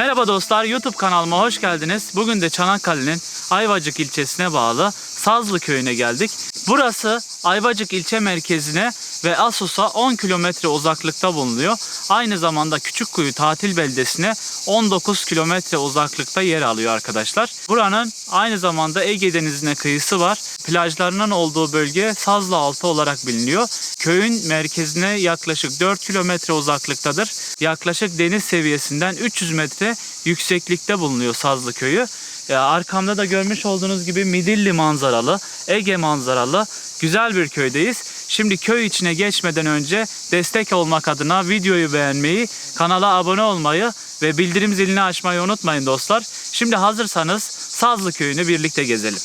Merhaba dostlar, YouTube kanalıma hoş geldiniz. Bugün de Çanakkale'nin Ayvacık ilçesine bağlı Sazlı köyüne geldik. Burası Ayvacık ilçe merkezine ve Asus'a 10 kilometre uzaklıkta bulunuyor. Aynı zamanda Küçükkuyu tatil beldesine 19 kilometre uzaklıkta yer alıyor arkadaşlar. Buranın aynı zamanda Ege Denizi'ne kıyısı var. Plajlarının olduğu bölge Sazlı Altı olarak biliniyor. Köyün merkezine yaklaşık 4 kilometre uzaklıktadır. Yaklaşık deniz seviyesinden 300 metre yükseklikte bulunuyor Sazlı Köyü. Ee, Arkamda da görmüş olduğunuz gibi Midilli manzaralı, Ege manzaralı güzel bir köydeyiz. Şimdi köy içine geçmeden önce destek olmak adına videoyu beğenmeyi, kanala abone olmayı ve bildirim zilini açmayı unutmayın dostlar. Şimdi hazırsanız Sazlı Köyü'nü birlikte gezelim.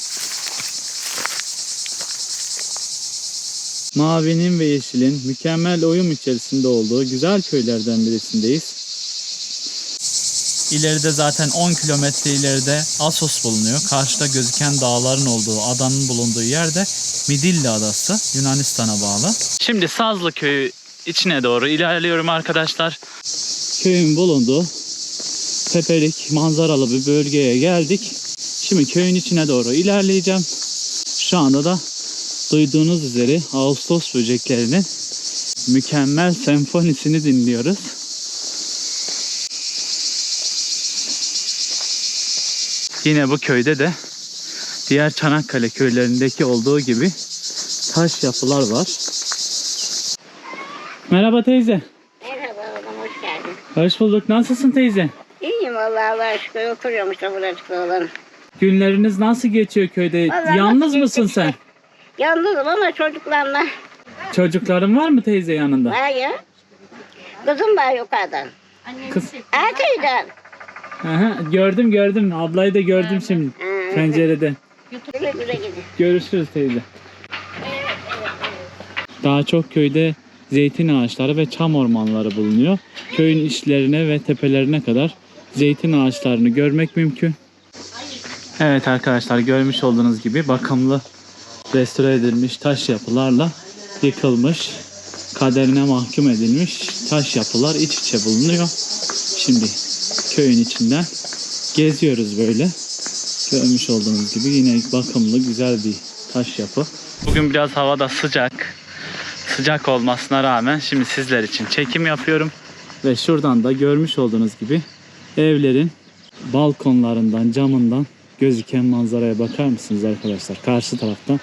Mavinin ve yeşilin mükemmel uyum içerisinde olduğu güzel köylerden birisindeyiz. İleride zaten 10 kilometre ileride Assos bulunuyor. Karşıda gözüken dağların olduğu, adanın bulunduğu yerde Midilli Adası, Yunanistan'a bağlı. Şimdi Sazlı Köyü içine doğru ilerliyorum arkadaşlar. Köyün bulunduğu tepelik, manzaralı bir bölgeye geldik. Şimdi köyün içine doğru ilerleyeceğim. Şu anda da duyduğunuz üzere Ağustos böceklerinin mükemmel senfonisini dinliyoruz. Yine bu köyde de diğer Çanakkale köylerindeki olduğu gibi taş yapılar var. Merhaba teyze. Merhaba oğlum, hoş geldin. Hoş bulduk. Nasılsın teyze? İyiyim vallahi Allah'a şükür. Oturuyorum işte buracıkta oğlum. Günleriniz nasıl geçiyor köyde? Vallahi Yalnız nasıl mısın sen? Yalnızım ama çocuklarla Çocukların var mı teyze yanında? ya. Kızım var yukarıdan. Kız. Erkekten. Aha, gördüm gördüm. Ablayı da gördüm şimdi Ha. pencerede. Güle güle gidin. Görüşürüz teyze. Daha çok köyde zeytin ağaçları ve çam ormanları bulunuyor. Köyün içlerine ve tepelerine kadar zeytin ağaçlarını görmek mümkün. Evet arkadaşlar görmüş olduğunuz gibi bakımlı restore edilmiş taş yapılarla yıkılmış, kaderine mahkum edilmiş taş yapılar iç içe bulunuyor. Şimdi köyün içinden geziyoruz böyle. Görmüş olduğunuz gibi yine bakımlı güzel bir taş yapı. Bugün biraz havada sıcak. Sıcak olmasına rağmen şimdi sizler için çekim yapıyorum. Ve şuradan da görmüş olduğunuz gibi evlerin balkonlarından, camından gözüken manzaraya bakar mısınız arkadaşlar? Karşı tarafta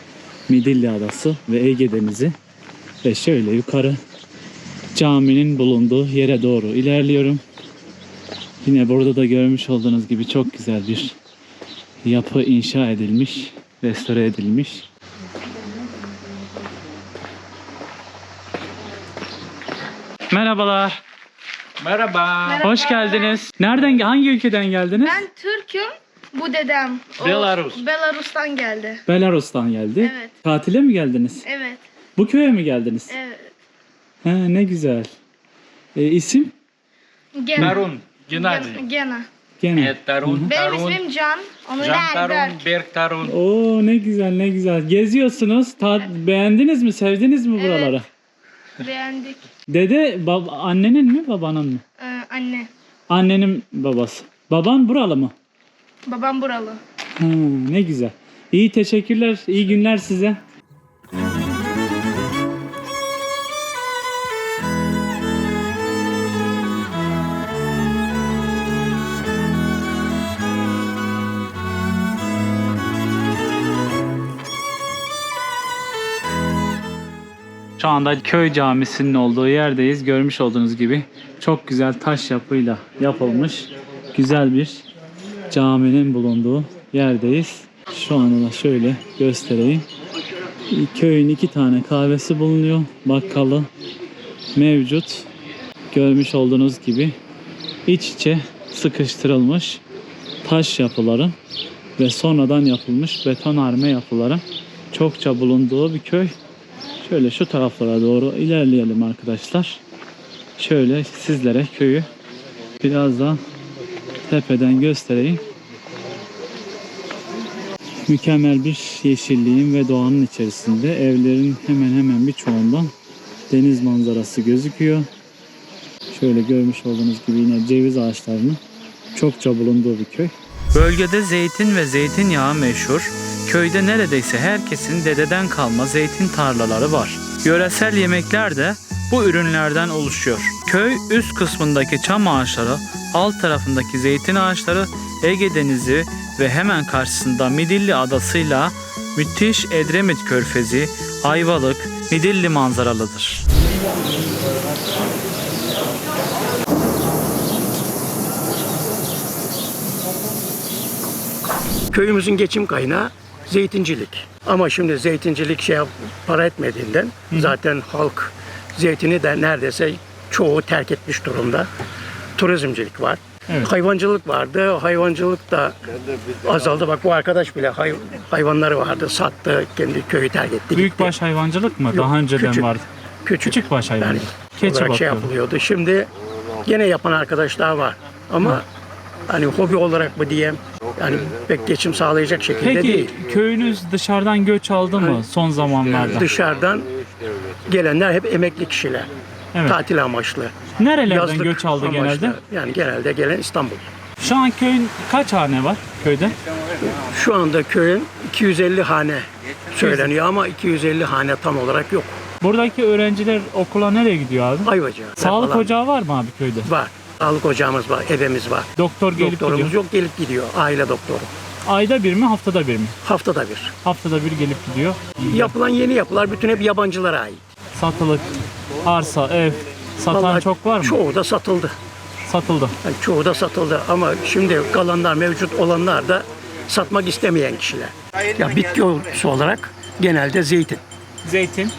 Midilli Adası ve Ege Denizi. Ve şöyle yukarı caminin bulunduğu yere doğru ilerliyorum. Yine burada da görmüş olduğunuz gibi çok güzel bir yapı inşa edilmiş, restore edilmiş. Merhabalar. Merhaba. Hoş geldiniz. Nereden hangi ülkeden geldiniz? Ben Türk'üm. Bu dedem. O Belarus. Belarus'tan geldi. Belarus'tan geldi. Evet. Tatile mi geldiniz? Evet. Bu köye mi geldiniz? Evet. Ha, ne güzel. E, isim? Gena. Tarun. Gennady. Gen- Gena. Gene. Evet, Tarun. Benim Tarun. ismim Can. Onun Can Tarun. Berk. Berk Tarun. Oo ne güzel ne güzel. Geziyorsunuz. Ta- beğendiniz mi? Sevdiniz mi Evet. buraları? Beğendik. Dede bab- annenin mi babanın mı? Ee, anne. Annenin babası. Baban buralı mı? Babam buralı. Ha, ne güzel. İyi teşekkürler. İyi günler size. Şu anda köy camisinin olduğu yerdeyiz. Görmüş olduğunuz gibi çok güzel taş yapıyla yapılmış güzel bir caminin bulunduğu yerdeyiz. Şu anda da şöyle göstereyim. Köyün iki tane kahvesi bulunuyor. Bakkalı mevcut. Görmüş olduğunuz gibi iç içe sıkıştırılmış taş yapıları ve sonradan yapılmış betonarme yapıları çokça bulunduğu bir köy. Şöyle şu taraflara doğru ilerleyelim arkadaşlar. Şöyle sizlere köyü biraz daha tepeden göstereyim. Mükemmel bir yeşilliğin ve doğanın içerisinde evlerin hemen hemen birçoğundan deniz manzarası gözüküyor. Şöyle görmüş olduğunuz gibi yine ceviz ağaçlarını çokça bulunduğu bir köy. Bölgede zeytin ve zeytinyağı meşhur. Köyde neredeyse herkesin dededen kalma zeytin tarlaları var. Yöresel yemekler de bu ürünlerden oluşuyor. Köy üst kısmındaki çam ağaçları, alt tarafındaki zeytin ağaçları, Ege Denizi ve hemen karşısında Midilli Adası'yla müthiş Edremit Körfezi, Ayvalık, Midilli manzaralıdır. Köyümüzün geçim kaynağı zeytincilik. Ama şimdi zeytincilik şey para etmediğinden zaten halk zeytini de neredeyse çoğu terk etmiş durumda. Turizmcilik var. Evet. Hayvancılık vardı. Hayvancılık da azaldı. Bak bu arkadaş bile hay- hayvanları vardı. Sattı. Kendi köyü terk etti. gitti. Büyükbaş hayvancılık mı? Yok, Daha önceden küçük. vardı. Küçük. Küçükbaş Yani hayvancılık. Keçi olarak şey yapılıyordu. Şimdi gene yapan arkadaşlar var. Ama hani hobi olarak mı diyeyim yani pek geçim sağlayacak şekilde Peki değil. köyünüz dışarıdan göç aldı mı son zamanlarda? Dışarıdan gelenler hep emekli kişiler. Evet. Tatil amaçlı. Nerelerden Yazlık göç aldı amaçlı. genelde? Yani genelde gelen İstanbul. Şu an köyün kaç hane var köyde? Şu anda köyün 250 hane söyleniyor ama 250 hane tam olarak yok. Buradaki öğrenciler okula nereye gidiyor abi? Ayvacı. Sağlık falan ocağı var mı abi köyde? Var. Sağlık ocağımız var, evimiz var. Doktor gelip Doktorumuz gidiyor. yok, gelip gidiyor. Aile doktoru. Ayda bir mi haftada bir mi? Haftada bir. Haftada bir gelip gidiyor. Yapılan yeni yapılar bütün hep yabancılara ait. Satılık, arsa, ev satan Vallahi çok var mı? Çoğu da satıldı. Satıldı. Yani çoğu da satıldı ama şimdi kalanlar mevcut olanlar da satmak istemeyen kişiler. Ya bitki olarak genelde zeytin. Zeytin.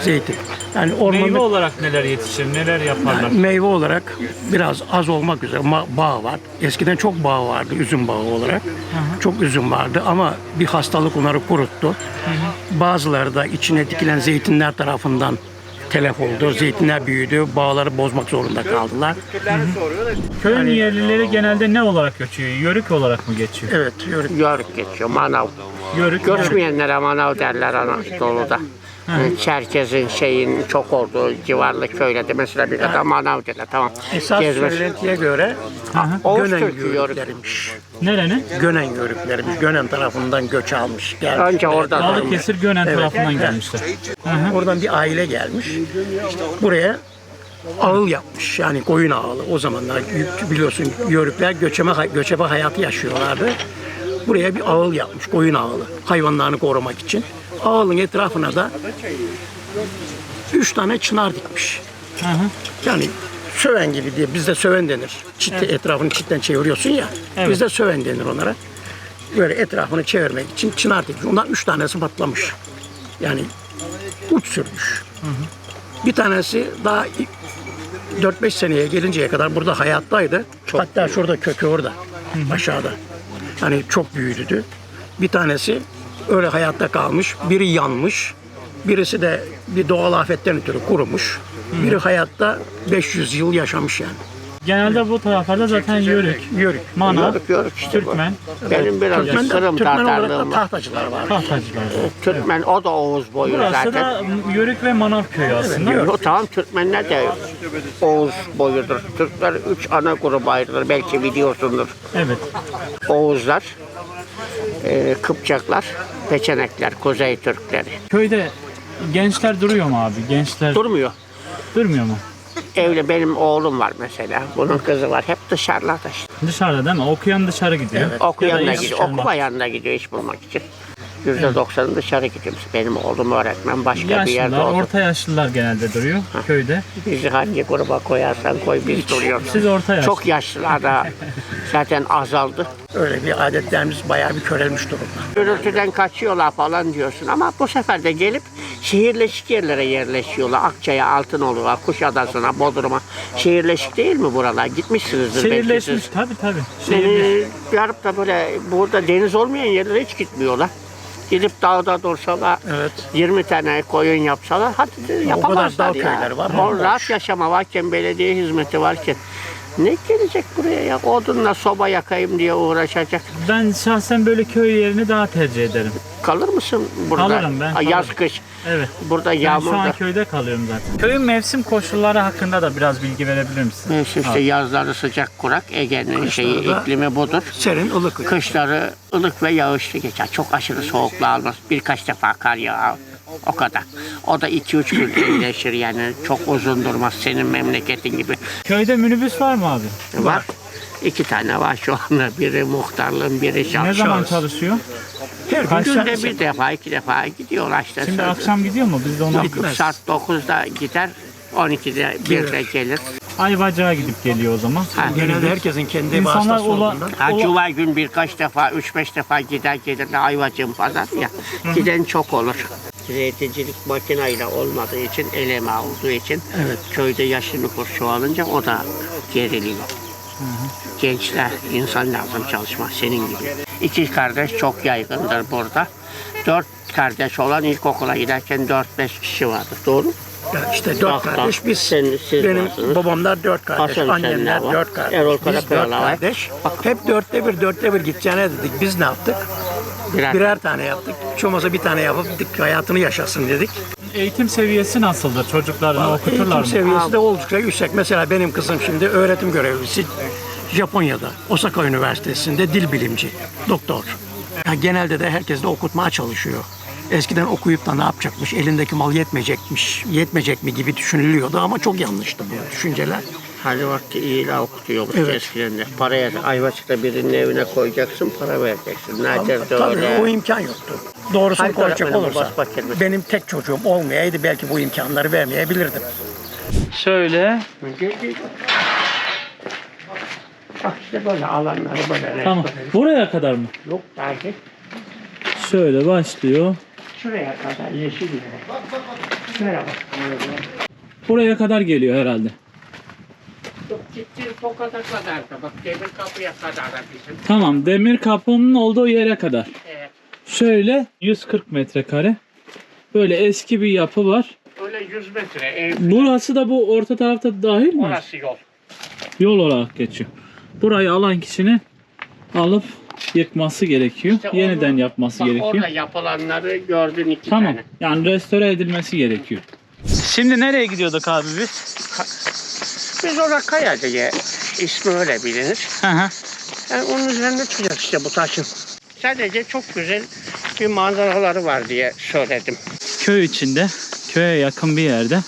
Zeytin. Yani ormanlık Meyve olarak neler yetişir, neler yaparlar? yani meyve olarak biraz az olmak üzere bağ var. Eskiden çok bağ vardı üzüm bağı olarak. Çok üzüm vardı ama bir hastalık onları kuruttu. Bazıları da içine dikilen zeytinler tarafından telef oldu. Zeytinler büyüdü. Bağları bozmak zorunda kaldılar. Köyün yerlileri genelde ne olarak geçiyor? Yörük olarak mı geçiyor? Evet, yörük. Yörük geçiyor, manav. Yörük. Göçmeyenlere manav derler Anadolu'da. Çerkez'in şeyin çok olduğu civarlı köylerde mesela bir adam manav tamam. Esas Gezmez. söylentiye göre Oğuz Gönen Türk'ü yörük. yörükleriymiş. Nerenin? Gönen yörüklerimiz. Gönen tarafından göç almış. Gelmiş. Önce oradan Balıkesir Gönen tarafından gelmişler. Oradan bir aile gelmiş. Buraya ağıl yapmış. Yani koyun ağılı. O zamanlar biliyorsun yörükler göçeme, göçebe hayatı yaşıyorlardı. Buraya bir ağıl yapmış. Koyun ağılı. Hayvanlarını korumak için. Ağılın etrafına da üç tane çınar dikmiş. Hı hı. Yani söven gibi diye bizde söven denir. Çit etrafını çitten çeviriyorsun ya. Evet. Bizde söven denir onlara. Böyle etrafını çevirmek için çınar dikmiş. Ondan üç tanesi patlamış. Yani uç sürmüş. Bir tanesi daha 4-5 seneye gelinceye kadar burada hayattaydı. Hatta şurada kökü orada. Aşağıda. Hani çok büyüdü. Bir tanesi öyle hayatta kalmış. Biri yanmış. Birisi de bir doğal afetten ötürü kurumuş. Biri hayatta 500 yıl yaşamış yani. Genelde bu taraflarda zaten yörük, Yörük. manav, Yörük, yörük işte bu. Türkmen, Benim biraz Türkmen, Kırım Türkmen olarak da Tatarlığım var. tahtacılar var. tahtacılar. Türkmen o da Oğuz boyu Burası zaten. da yörük ve manav köyü aslında. Yo, tamam Türkmenler de Oğuz boyudur. Türkler üç ana gruba ayrılır. Belki biliyorsundur. Evet. Oğuzlar, e, Kıpçaklar, Peçenekler, Kuzey Türkleri. Köyde gençler duruyor mu abi? Gençler Durmuyor. durmuyor mu? Evli benim oğlum var mesela. Bunun kızı var. Hep dışarılarda işte. Dışarıda değil mi? Okuyan dışarı gidiyor. Okuyan Ya da iş gidiyor. Okumayan da gidiyor iş bulmak için. Yüzde doksanı dışarı gidiyor. Benim oğlum öğretmen başka bir yerde Yaşlılar, oldu. orta yaşlılar genelde duruyor köyde. Bizi hangi gruba koyarsan koy biz duruyoruz. Siz orta yaşlı. Çok yaşlılar da zaten azaldı. Öyle bir adetlerimiz bayağı bir körelmiş durumda. Gürültüden kaçıyorlar falan diyorsun ama bu sefer de gelip şehirleşik yerlere yerleşiyorlar. Akçay'a, Altınoluk'a, Kuşadası'na, Bodrum'a. Şehirleşik değil mi buralar? Gitmişsinizdir belki Şehirleşmiş siz. tabii tabii. Şehirleş. Ee, yarıp da böyle burada deniz olmayan yerlere hiç gitmiyorlar. Gidip dağda dursalar, Evet. 20 tane koyun yapsalar hadi yapamazlar dağ ya. var, O rahat yaşama varken, belediye hizmeti varken ne gelecek buraya ya? Odunla soba yakayım diye uğraşacak. Ben şahsen böyle köy yerini daha tercih ederim. Kalır mısın burada? Kalırım ben, Ha, Yaz kalırım. kış. Evet. Burada Ben şu yağmurda. an köyde kalıyorum zaten. Köyün mevsim koşulları hakkında da biraz bilgi verebilir misin? Neyse işte yazları sıcak kurak. Ege'nin şeyi iklimi budur. Serin, ılık. Kışları ılık ve yağışlı geçer. Çok aşırı soğukla almaz. Birkaç defa kar yağar. O kadar. O da 2-3 gün iyileşir yani. Çok uzun durmaz senin memleketin gibi. Köyde minibüs var mı abi? Var. İki tane var şu anda. Biri muhtarlığın, biri çalışıyor. Ne zaman çalışıyor? Gün Kaç Günde bir defa, iki defa gidiyorlar işte. Şimdi Sözü. akşam gidiyor mu? Biz de ona Gitmez. Saat 9'da gider, 12'de 1'de gelir. Ayvacık'a gidip geliyor o zaman. Ha. Genelde herkesin kendi İnsanlar vasıtası ula- olduğundan. Ha, Ola- cuma gün birkaç defa, üç beş defa gider gelir ayvacığım pazar ya. Giden çok olur. Zeytincilik makineyle olmadığı için, eleme olduğu için köyde yaşlı nüfus çoğalınca o da geriliyor. Gençler, insan lazım çalışmak senin gibi. İki kardeş çok yaygındır burada. Dört kardeş olan ilkokula giderken dört beş kişi vardı. Doğru mu? Yani işte dört Bak, bak. kardeş biz. Sen- siz benim varsınız. babamlar dört kardeş, Hasan annemler var. dört kardeş. Erol biz dört var. kardeş. Hep dörtte bir, dörtte bir gideceğine dedik. Biz ne yaptık? Birer. Birer tane yaptık. Hiç olmazsa bir tane yapıp hayatını yaşasın dedik. Eğitim seviyesi nasıldır? Çocuklarını okuturlar Eğitim mı? seviyesi de oldukça yüksek. Mesela benim kızım şimdi öğretim görevlisi Japonya'da, Osaka Üniversitesi'nde dil bilimci, doktor. Ya genelde de herkes de okutmaya çalışıyor. Eskiden okuyup da ne yapacakmış, elindeki mal yetmeyecekmiş, yetmeyecek mi gibi düşünülüyordu ama çok yanlıştı bu düşünceler. Hani vakti iyiyle okutuyormuş Evet. eskiden de. Paraya da Ayvaçık'ta birinin evine koyacaksın, para vereceksin. Nerede Tabii o imkan yoktu. Doğrusunu Hayır, öğretmenim, olursa bas bakayım. benim tek çocuğum olmayaydı belki bu imkanları vermeyebilirdim. Şöyle. Bak işte böyle alanları böyle. Tamam. Buraya kadar mı? Yok belki. Şöyle başlıyor. Şuraya kadar yeşil yere. Şuraya bak. Buraya kadar geliyor herhalde. Yok gitti Tokat'a kadar da. Bak demir kapıya kadar da bizim. Tamam. Demir kapının olduğu yere kadar. Evet. Şöyle 140 metrekare. Böyle eski bir yapı var. Öyle 100 metre ev. Burası da bu orta tarafta dahil mi? Orası yol. Yol olarak geçiyor. Burayı alan kişinin alıp yıkması gerekiyor. İşte Yeniden onu- yapması Bak gerekiyor. orada yapılanları gördün iki Tamam. tane. Yani restore edilmesi gerekiyor. Şimdi nereye gidiyorduk abi biz? Biz orada Kaya diye ismi öyle bilinir. Hı hı. Yani onun üzerinde çıkacak işte bu taşın. Sadece çok güzel bir manzaraları var diye söyledim. Köy içinde, köye yakın bir yerde.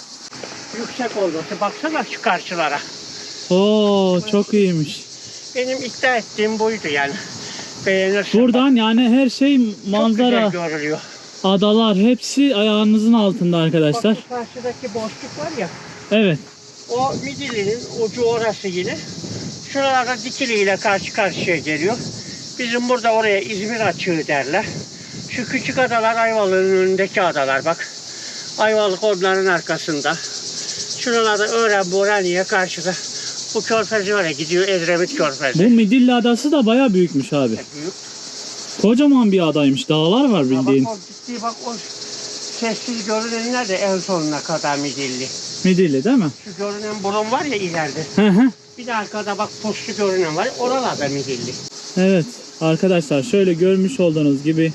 Yüksek olması baksana şu karşılara. Oo çok iyiymiş. Benim iddia ettiğim buydu yani. Beğenirsin. Buradan yani her şey Bak, çok manzara, güzel görülüyor. adalar hepsi ayağınızın altında Bak arkadaşlar. şu karşıdaki boşluk var ya. Evet. O Midilli'nin ucu orası yine. Şuralarda Dikili ile karşı karşıya geliyor. Bizim burada oraya İzmir açığı derler. Şu küçük adalar Ayvalık'ın önündeki adalar bak. Ayvalık onların arkasında. Şuralarda Öğren Buraniye karşıda. Bu körfezi var ya gidiyor Edremit körfezi. Bu Midilli Adası da baya büyükmüş abi. Büyük. Kocaman bir adaymış. Dağlar var bildiğin. Bak o bak o sessiz görünenler de en sonuna kadar Midilli. Midilli değil mi? Şu görünen burun var ya ileride. Hı hı. Bir de arkada bak puslu görünen var. Oralarda Midilli. Evet arkadaşlar şöyle görmüş olduğunuz gibi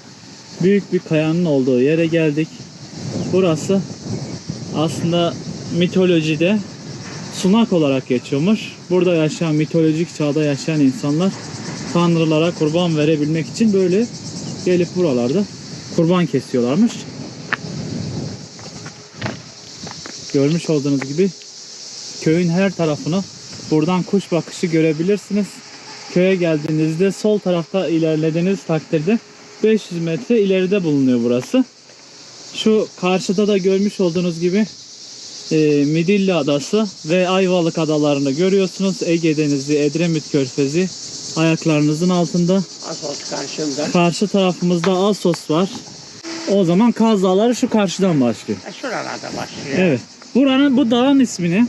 büyük bir kayanın olduğu yere geldik. Burası aslında mitolojide sunak olarak geçiyormuş. Burada yaşayan mitolojik çağda yaşayan insanlar tanrılara kurban verebilmek için böyle gelip buralarda kurban kesiyorlarmış. Görmüş olduğunuz gibi köyün her tarafını buradan kuş bakışı görebilirsiniz. Köye geldiğinizde sol tarafta ilerlediğiniz takdirde 500 metre ileride bulunuyor burası. Şu karşıda da görmüş olduğunuz gibi e, Midilli Adası ve Ayvalık adalarını görüyorsunuz. Ege Denizi, Edremit Körfezi ayaklarınızın altında. Asfalt karşında. Karşı tarafımızda Assos var. O zaman Kaz Dağları şu karşıdan başlıyor. Ha, Şuralarda başlıyor. Evet. Buranın bu dağın ismi ne?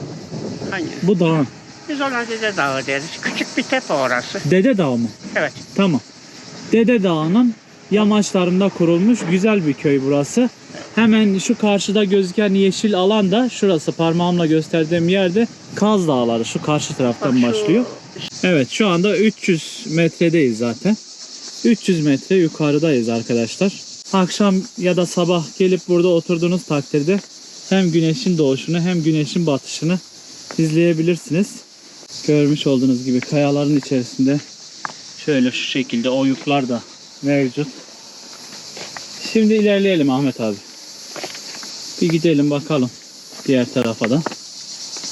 Hangi? Bu dağın. Biz ona Dede Dağı deriz. Küçük bir tepe orası. Dede Dağı mı? Evet. Tamam. Dede Dağı'nın yamaçlarında kurulmuş güzel bir köy burası. Hemen şu karşıda gözüken yeşil alan da şurası parmağımla gösterdiğim yerde Kaz Dağları şu karşı taraftan başlıyor. Evet şu anda 300 metredeyiz zaten. 300 metre yukarıdayız arkadaşlar. Akşam ya da sabah gelip burada oturduğunuz takdirde hem güneşin doğuşunu hem güneşin batışını izleyebilirsiniz. Görmüş olduğunuz gibi kayaların içerisinde şöyle şu şekilde oyuklar da mevcut. Şimdi ilerleyelim Ahmet abi. Bir gidelim bakalım diğer tarafa da.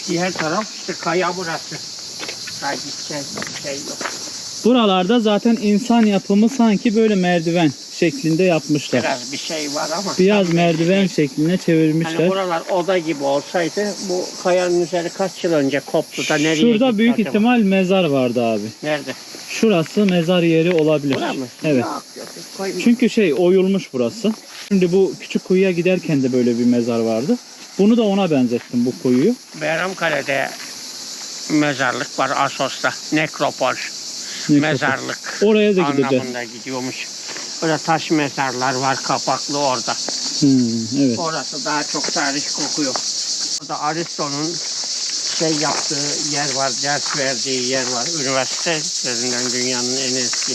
Diğer taraf işte kaya burası. Kay gideceğiz bir şey yok. Buralarda zaten insan yapımı sanki böyle merdiven şeklinde yapmışlar. Biraz bir şey var ama. Biraz merdiven şekline Hani çevirmişler. buralar oda gibi olsaydı bu kayanın üzeri kaç yıl önce koptu da nereye Şurada büyük acaba? ihtimal mezar vardı abi. Nerede? Şurası mezar yeri olabilir. Bura mı? Evet. Yok, yok, koyma. Çünkü şey oyulmuş burası. Şimdi bu küçük kuyuya giderken de böyle bir mezar vardı. Bunu da ona benzettim bu kuyuyu. Behramkale'de mezarlık var Asos'ta. Nekropol. Nekropol. Mezarlık. Oraya da gideceğiz. Anlamında gidiyormuş. Orada taş mezarlar var kapaklı orada. Hmm, evet. Orası daha çok tarih kokuyor. Orada Aristo'nun şey yaptığı yer var, ders verdiği yer var. Üniversite üzerinden dünyanın en eski.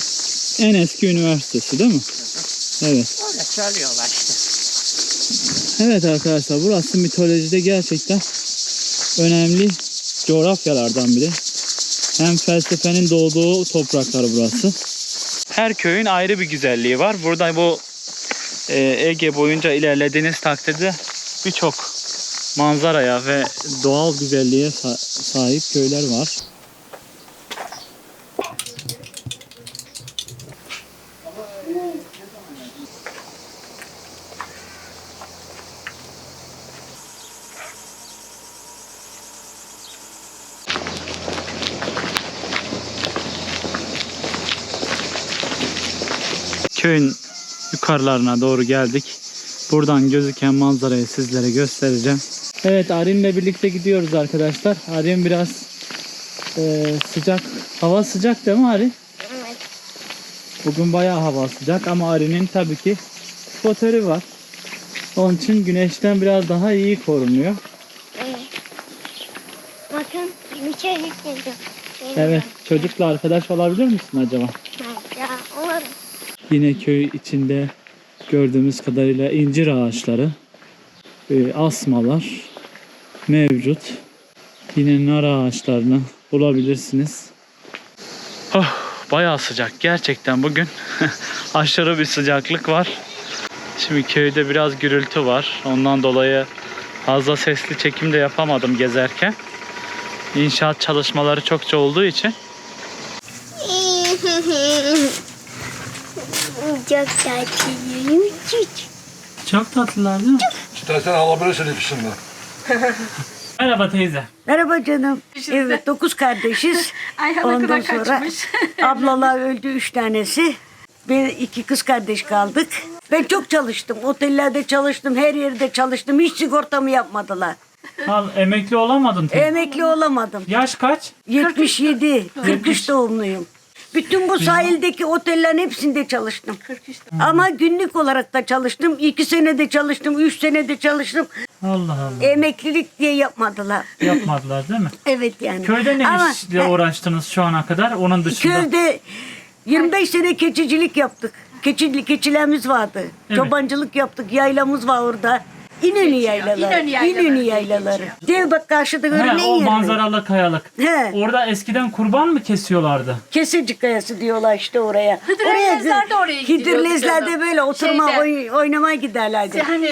En eski üniversitesi değil mi? Evet. Öyle söylüyorlar işte. Evet arkadaşlar burası mitolojide gerçekten önemli coğrafyalardan biri. Hem felsefenin doğduğu topraklar burası. Her köyün ayrı bir güzelliği var. Burada bu e, Ege boyunca ilerlediğiniz takdirde birçok manzaraya ve doğal güzelliğe sa- sahip köyler var. Köyün yukarılarına doğru geldik. Buradan gözüken manzarayı sizlere göstereceğim. Evet Arin'le birlikte gidiyoruz arkadaşlar. Arin biraz e, sıcak. Hava sıcak değil mi Arin? Evet. Bugün bayağı hava sıcak ama Arin'in tabii ki skoteri var. Onun için güneşten biraz daha iyi korunuyor. Evet. Bakın bir şey yükledim. Evet çocukla arkadaş olabilir misin acaba? Ya olur. Yine köy içinde gördüğümüz kadarıyla incir ağaçları, e, asmalar mevcut. Yine nar ağaçlarını bulabilirsiniz. Oh, bayağı sıcak gerçekten bugün. Aşırı bir sıcaklık var. Şimdi köyde biraz gürültü var. Ondan dolayı fazla sesli çekim de yapamadım gezerken. İnşaat çalışmaları çokça olduğu için Çok tatlıyım. çok tatlılar değil mi? İstersen alabilirsin hepsinden. Merhaba teyze. Merhaba canım. Evet dokuz kardeşiz. Ondan sonra ablalar öldü üç tanesi. Ben iki kız kardeş kaldık. Ben çok çalıştım. Otellerde çalıştım. Her yerde çalıştım. Hiç sigortamı yapmadılar. Al, emekli olamadın teyze. Emekli olamadım. Yaş kaç? 77, 43 doğumluyum. Bütün bu sahildeki otellerin hepsinde çalıştım. Ama günlük olarak da çalıştım. İki senede çalıştım, üç senede çalıştım. Allah Allah. Emeklilik diye yapmadılar. Yapmadılar değil mi? Evet yani. Köyde ne Ama- işle uğraştınız şu ana kadar? Onun dışında. Köyde 25 sene keçicilik yaptık. Keçilik keçilerimiz vardı. Evet. Çobancılık yaptık. Yaylamız var orada. İnönü yaylaları. İnönü yaylaları. Dev bak karşıda He, görünen o yer. manzaralı kayalık. He. Orada eskiden kurban mı kesiyorlardı? Kesircik kayası diyorlar işte oraya. Hıdrellezler de oraya gidiliyordu Hidrellezler de canım. böyle oturma Şeyde. oy- oynamaya giderlerdi. Hani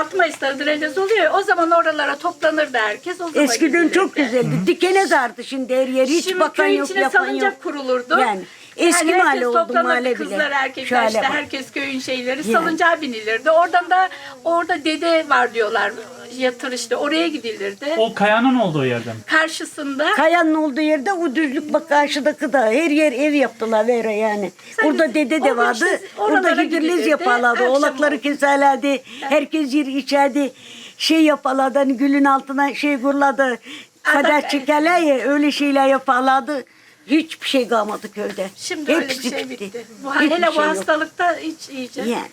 6 Mayıs'ta Hıdrellez oluyor ya, o zaman oralara toplanırdı herkes. O zaman Eskiden gidilirdi. çok güzeldi. Dikene zardı şimdi her yer. Hiç Şimdi bakan köyün yok içine yapan salıncak yok. kurulurdu. Yani eski herkes mahalle oldu mahalle bile. Kızlar, erkekler işte herkes köyün şeyleri salıncağa binilirdi. Oradan da orada dede var diyorlar yatır işte oraya gidilirdi. O kayanın olduğu yerden. Karşısında Kayanın olduğu yerde o düzlük bak karşıdaki da her yer ev yaptılar Vera yani. Sen Orada git- dede de vardı. işte Orada gidilirdi. yaparlardı. Oldu. keserlerdi. Herkes yer içerdi. Şey yaparlardı hani gülün altına şey kurladı. Kader çekerler ya öyle şeyler yaparlardı. Hiçbir şey kalmadı köyde. şimdi öyle bir Hepsi şey bitti. Bu, Hiçbir hele bu şey yok. hastalıkta hiç iyice. Yani.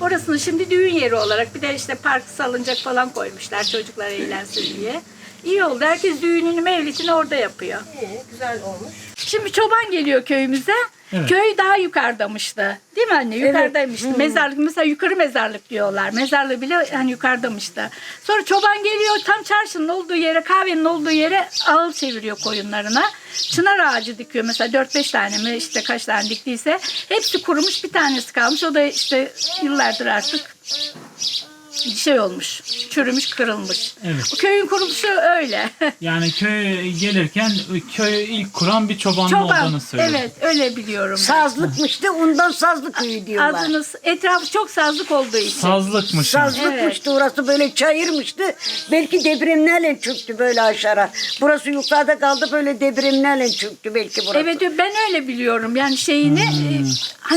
Orasını şimdi düğün yeri olarak bir de işte park salıncak falan koymuşlar çocuklar eğlensin diye. İyi oldu. Herkes düğününü, mevlitini orada yapıyor. güzel olmuş. Şimdi çoban geliyor köyümüze. Evet. Köy daha yukarıdamıştı. Değil mi anne? Yukarıdaymıştı. Mezarlık mesela yukarı mezarlık diyorlar. Mezarlığı bile hani yukarıdamıştı. Sonra çoban geliyor tam çarşının olduğu yere, kahvenin olduğu yere ağıl çeviriyor koyunlarına. Çınar ağacı dikiyor mesela 4-5 tane mi işte kaç tane diktiyse. Hepsi kurumuş bir tanesi kalmış. O da işte yıllardır artık şey olmuş. Çürümüş, kırılmış. Evet. Bu köyün kuruluşu öyle. Yani köye gelirken köyü ilk kuran bir çobanlı Çoban. olduğunu söylüyor. Evet, öyle biliyorum. Sazlıkmıştı ondan Sazlık köyü diyorlar. Adınız etrafı çok sazlık olduğu için. Sazlıkmış. Sazlıkmıştı orası böyle çayırmıştı. Belki depremlerle çöktü böyle aşağı. Burası yukarıda kaldı böyle depremlerle çöktü belki burası. Evet ben öyle biliyorum. Yani şeyini e,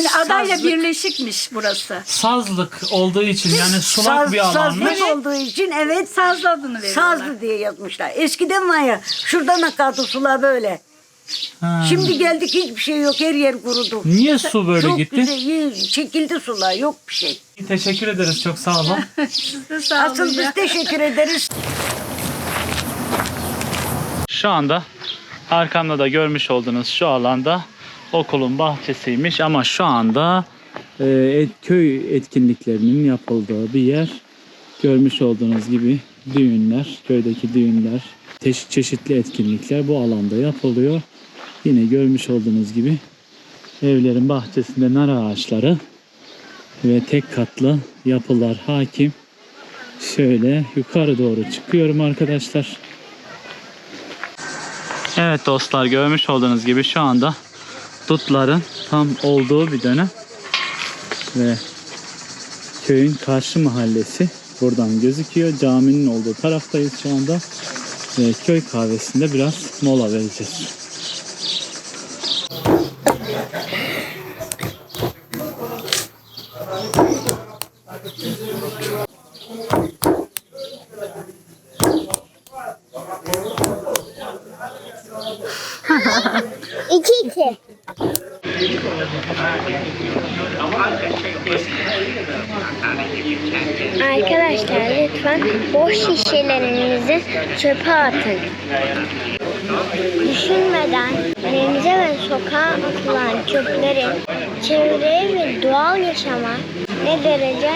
hani adayla Sazlık. birleşikmiş burası. Sazlık olduğu için yani sulak Saz, bir alanmış. sazlık olduğu için evet Sazlı adını veriyorlar. Sazlı diye yazmışlar. Eskiden var ya şuradan akardı sular böyle. Ha. Şimdi geldik hiçbir şey yok her yer kurudu. Niye su böyle Çok gitti? güzel iyi, çekildi sular yok bir şey. Teşekkür ederiz çok sağ olun. Siz de sağ olun Asıl biz ya. teşekkür ederiz. Şu anda arkamda da görmüş olduğunuz şu alanda okulun bahçesiymiş ama şu anda e, et- köy etkinliklerinin yapıldığı bir yer. Görmüş olduğunuz gibi düğünler, köydeki düğünler, çeşitli etkinlikler bu alanda yapılıyor. Yine görmüş olduğunuz gibi evlerin bahçesinde nar ağaçları ve tek katlı yapılar hakim. Şöyle yukarı doğru çıkıyorum arkadaşlar. Evet dostlar görmüş olduğunuz gibi şu anda dutların tam olduğu bir dönem ve köyün karşı mahallesi buradan gözüküyor. Caminin olduğu taraftayız şu anda ve köy kahvesinde biraz mola vereceğiz. İki iki. Arkadaşlar lütfen boş şişelerinizi çöpe atın. Düşünmeden denize ve sokağa atılan çöplerin çevreye ve doğal yaşama ne derece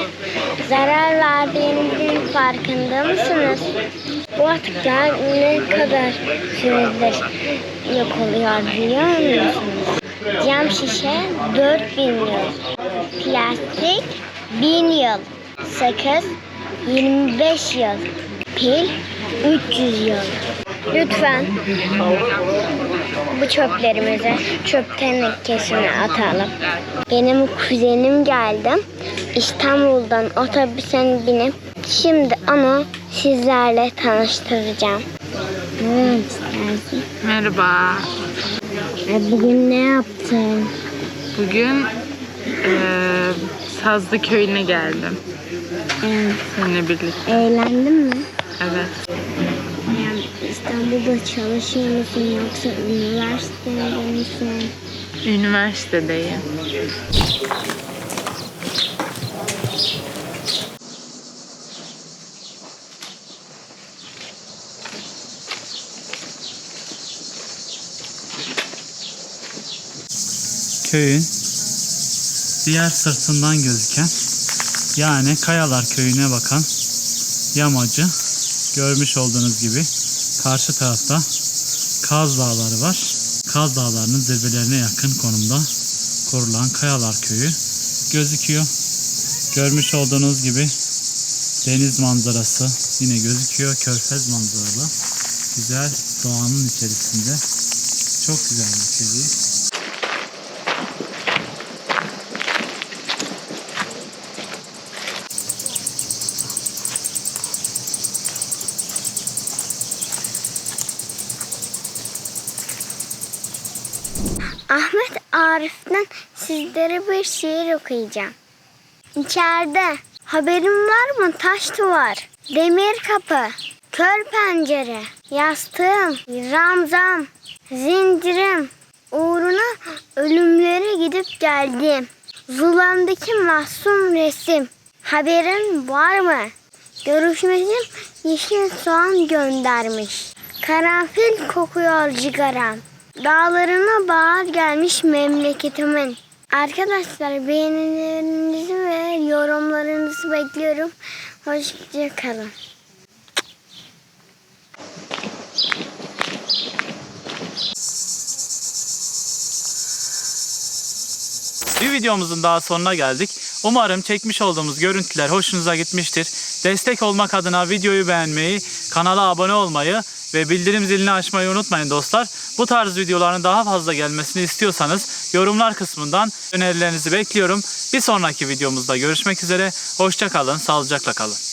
zarar verdiğinizin farkında mısınız? Bu atıklar ne kadar süredir yok oluyor biliyor musunuz? Cam şişe 4000 yıl, plastik 1000 yıl, sakız 25 yıl, pil 300 yıl. Lütfen bu çöplerimizi çöp tenekesine atalım. Benim kuzenim geldi. İstanbul'dan otobüse binip şimdi onu sizlerle tanıştıracağım. İstersin? Merhaba. E, Bugün ne yaptın? Bugün eee Sazlı köyüne geldim. Evet, Seninle birlikte. eğlendin mi? Evet. Yani İstanbul'da çalışıyor musun yoksa üniversitede misin? Üniversitedeyim. Köyün diğer sırtından gözüken yani Kayalar köyüne bakan yamacı görmüş olduğunuz gibi karşı tarafta Kaz Dağları var. Kaz Dağları'nın zirvelerine yakın konumda kurulan Kayalar köyü gözüküyor. Görmüş olduğunuz gibi deniz manzarası yine gözüküyor. Körfez manzaralı. Güzel doğanın içerisinde. Çok güzel bir köy. Ahmet Arif'ten sizlere bir şiir okuyacağım. İçeride haberin var mı taş duvar, demir kapı, kör pencere, yastığım, ramzam, zincirim, uğruna ölümlere gidip geldim. Zulandaki mahzun resim, haberin var mı? Görüşmecim yeşil soğan göndermiş. Karanfil kokuyor cigaram. Dağlarına bahar gelmiş memleketimin. Arkadaşlar beğenilerinizi ve yorumlarınızı bekliyorum. Hoşça kalın. Bir videomuzun daha sonuna geldik. Umarım çekmiş olduğumuz görüntüler hoşunuza gitmiştir. Destek olmak adına videoyu beğenmeyi, kanala abone olmayı ve bildirim zilini açmayı unutmayın dostlar. Bu tarz videoların daha fazla gelmesini istiyorsanız yorumlar kısmından önerilerinizi bekliyorum. Bir sonraki videomuzda görüşmek üzere. Hoşça kalın, sağlıcakla kalın.